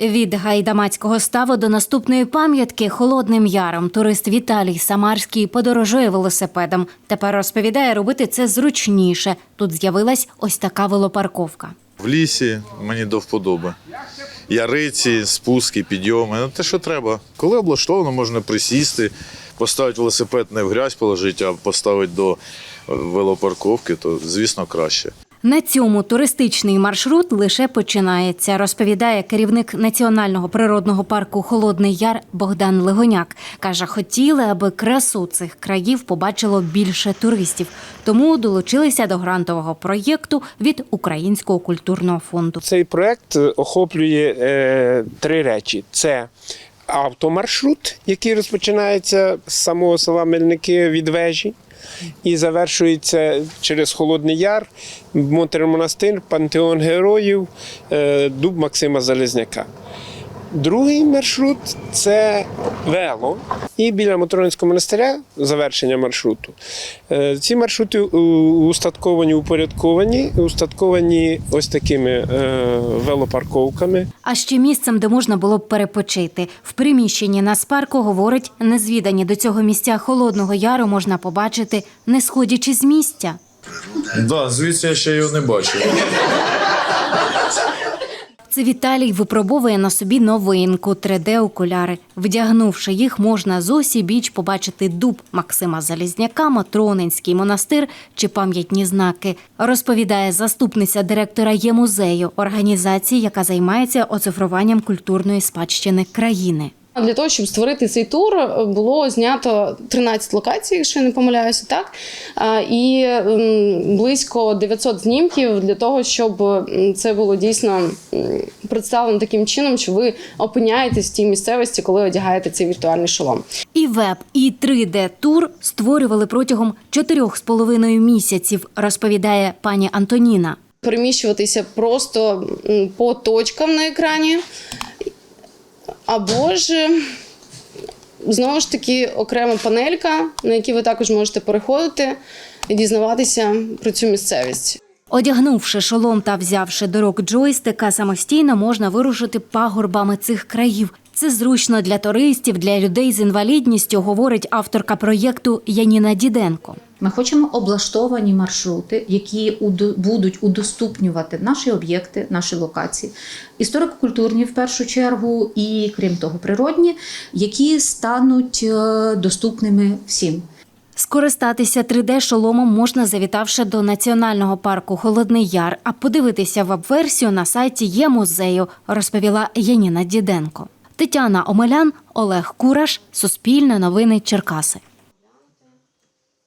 Від гайдамацького ставу до наступної пам'ятки холодним яром турист Віталій Самарський подорожує велосипедом. Тепер розповідає, робити це зручніше. Тут з'явилась ось така велопарковка. В лісі мені до вподоби. Яриці, спуски, підйоми. Ну, те, що треба. Коли облаштовано, можна присісти, поставити велосипед не в грязь положити, а поставити до е, велопарковки, то звісно краще. На цьому туристичний маршрут лише починається, розповідає керівник національного природного парку Холодний Яр Богдан Легоняк. Каже, хотіли, аби красу цих країв побачило більше туристів, тому долучилися до грантового проєкту від Українського культурного фонду. Цей проект охоплює е, три речі: це автомаршрут, який розпочинається з самого села Мельники від вежі. І завершується через Холодний Яр, Монастир, Пантеон Героїв, е, Дуб Максима Залізняка. Другий маршрут це вело. І біля Моторинського монастиря завершення маршруту. Е, Ці маршрути устатковані, упорядковані, устатковані ось такими е, велопарковками. А ще місцем, де можна було б перепочити. В приміщенні на спарку говорить, незвідані до цього місця Холодного Яру можна побачити, не сходячи з місця. Да, звідси я ще його не бачив. Віталій випробовує на собі новинку 3D-окуляри. Вдягнувши їх, можна з осі біч побачити дуб Максима Залізняка, Матронинський монастир чи пам'ятні знаки. Розповідає заступниця директора є-музею, організації, яка займається оцифруванням культурної спадщини країни. Для того, щоб створити цей тур, було знято 13 локацій, якщо я не помиляюся, так і близько 900 знімків для того, щоб це було дійсно представлено таким чином, що ви опиняєтесь в тій місцевості, коли одягаєте цей віртуальний шолом. І веб, і 3D-тур створювали протягом чотирьох з половиною місяців, розповідає пані Антоніна. Переміщуватися просто по точкам на екрані, або ж знову ж таки окрема панелька, на якій ви також можете переходити і дізнаватися про цю місцевість. Одягнувши шолом та взявши до рук джойстика, самостійно можна вирушити пагорбами цих країв. Це зручно для туристів, для людей з інвалідністю, говорить авторка проєкту Яніна Діденко. Ми хочемо облаштовані маршрути, які будуть удоступнювати наші об'єкти, наші локації, історико-культурні в першу чергу, і крім того, природні, які стануть е, доступними всім. Скористатися 3D-шоломом можна, завітавши до національного парку Холодний Яр, а подивитися веб-версію на сайті є музею, розповіла Яніна Діденко. Тетяна Омелян, Олег Кураш, Суспільне новини Черкаси.